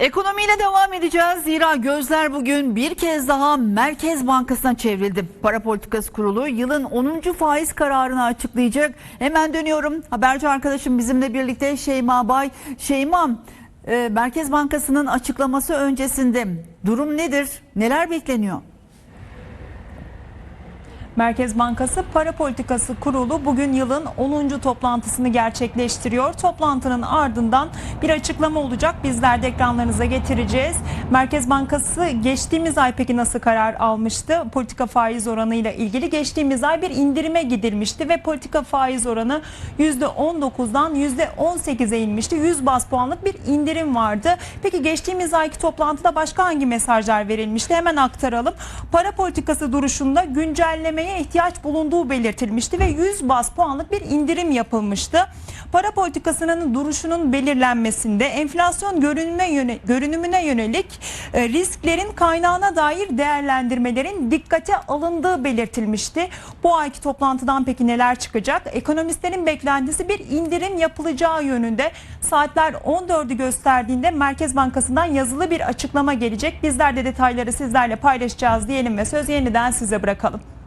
Ekonomiyle devam edeceğiz. Zira gözler bugün bir kez daha Merkez Bankası'na çevrildi. Para Politikası Kurulu yılın 10. faiz kararını açıklayacak. Hemen dönüyorum. Haberci arkadaşım bizimle birlikte Şeyma Bay. Şeyma, e, Merkez Bankası'nın açıklaması öncesinde durum nedir? Neler bekleniyor? Merkez Bankası Para Politikası Kurulu bugün yılın 10. toplantısını gerçekleştiriyor. Toplantının ardından bir açıklama olacak. Bizler de ekranlarınıza getireceğiz. Merkez Bankası geçtiğimiz ay peki nasıl karar almıştı? Politika faiz oranıyla ilgili geçtiğimiz ay bir indirime gidilmişti ve politika faiz oranı %19'dan %18'e inmişti. 100 bas puanlık bir indirim vardı. Peki geçtiğimiz ayki toplantıda başka hangi mesajlar verilmişti? Hemen aktaralım. Para politikası duruşunda güncellemeye ihtiyaç bulunduğu belirtilmişti ve 100 bas puanlık bir indirim yapılmıştı. Para politikasının duruşunun belirlenmesinde enflasyon görünüme yöne- görünümüne yönelik e, risklerin kaynağına dair değerlendirmelerin dikkate alındığı belirtilmişti. Bu ayki toplantıdan peki neler çıkacak? Ekonomistlerin beklentisi bir indirim yapılacağı yönünde. Saatler 14'ü gösterdiğinde Merkez Bankası'ndan yazılı bir açıklama gelecek. Bizler de detayları sizlerle paylaşacağız diyelim ve söz yeniden size bırakalım.